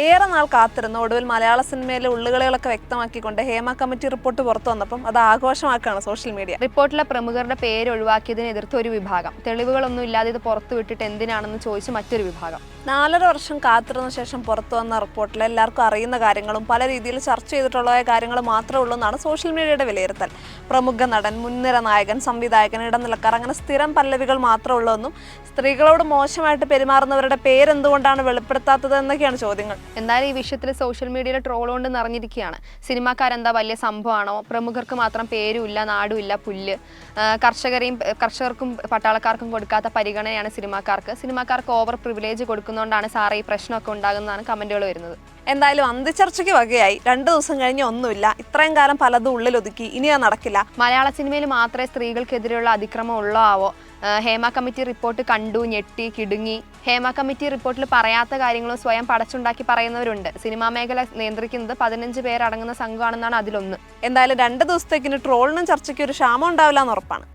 ഏറെ നാൾ കാത്തിരുന്ന. ഒടുവിൽ മലയാള സിനിമയിലെ ഉള്ളുകളികളൊക്കെ വ്യക്തമാക്കിക്കൊണ്ട് ഹേമ കമ്മിറ്റി റിപ്പോർട്ട് പുറത്തു വന്നപ്പം അത് ആഘോഷമാക്കുകയാണ് സോഷ്യൽ മീഡിയ. റിപ്പോർട്ടിലെ പ്രമുഖരുടെ പേര് ഒഴിവാക്കിയതിനെ എതിർത്ത ഒരു വിഭാഗം. തെളിവുകളൊന്നും ഇല്ലാതെ ഇത് പുറത്തു വിട്ടിട്ട് എന്തിനാണെന്ന് ചോദിച്ച് മറ്റൊരു വിഭാഗം. നാലര വർഷം കാത്തിരുന്ന ശേഷം പുറത്തു വന്ന റിപ്പോർട്ടിൽ എല്ലാവർക്കും അറിയുന്ന കാര്യങ്ങളും പല രീതിയിൽ ചർച്ച ചെയ്തിട്ടുള്ളതായ കാര്യങ്ങൾ മാത്രമേ ഉള്ളൂ എന്നാണ് സോഷ്യൽ മീഡിയയുടെ വിലയിരുത്തൽ. പ്രമുഖ നടൻ മുൻനിര നായകൻ സംവിധായകൻ ഇടനിലക്കാർ അങ്ങനെ സ്ഥിരം പല്ലവികൾ മാത്രമേ ഉള്ളൂ എന്നും സ്ത്രീകളോട് മോശമായിട്ട് പെരുമാറുന്നവരുടെ പേരെന്തുകൊണ്ടാണ് വെളിപ്പെടുത്താത്തത് എന്നൊക്കെയാണ് ചോദ്യങ്ങൾ. എന്തായാലും ഈ വിഷയത്തിൽ സോഷ്യൽ മീഡിയയിൽ ട്രോൾ കൊണ്ട് നിറഞ്ഞിരിക്കുകയാണ്. സിനിമാക്കാരെന്താ വലിയ സംഭവമാണോ? പ്രമുഖർക്ക് മാത്രം പേരുമില്ല നാടുമില്ല പുല്ല്. കർഷകരെയും കർഷകർക്കും പട്ടാളക്കാർക്കും കൊടുക്കാത്ത പരിഗണനയാണ് സിനിമാക്കാർക്ക് സിനിമാക്കാർക്ക് ഓവർ പ്രിവിലേജ് കൊടുക്കുന്നതുകൊണ്ടാണ് സാറേ ഈ പ്രശ്നമൊക്കെ ഉണ്ടാകുന്നതാണ് കമന്റുകൾ വരുന്നത്. എന്തായാലും അന്ത്യചർച്ചയ്ക്ക് വകയായി. രണ്ടു ദിവസം കഴിഞ്ഞ് ഒന്നുമില്ല. ഇത്രയും കാലം പലതും ഉള്ളിൽ ഒതുക്കി. ഇനി അത് നടക്കില്ല. മലയാള സിനിമയിൽ മാത്രമേ സ്ത്രീകൾക്കെതിരെയുള്ള അതിക്രമം ഉള്ളോ ആവോ ഹേമ കമ്മിറ്റി റിപ്പോർട്ട് കണ്ടു ഞെട്ടി കിടുങ്ങി. ഹേമ കമ്മിറ്റി റിപ്പോർട്ടിൽ പറയാത്ത കാര്യങ്ങളും സ്വയം പടച്ചുണ്ടാക്കി പറയുന്നവരുണ്ട്. സിനിമാ മേഖല നിയന്ത്രിക്കുന്നത് പതിനഞ്ച് പേരടങ്ങുന്ന സംഘമാണെന്നാണ് അതിലൊന്ന്. എന്തായാലും രണ്ട് ദിവസത്തേക്കിന് ട്രോളിനും ചർച്ചയ്ക്ക് ഒരു ക്ഷാമം ഉണ്ടാവില്ല എന്ന് ഉറപ്പാണ്.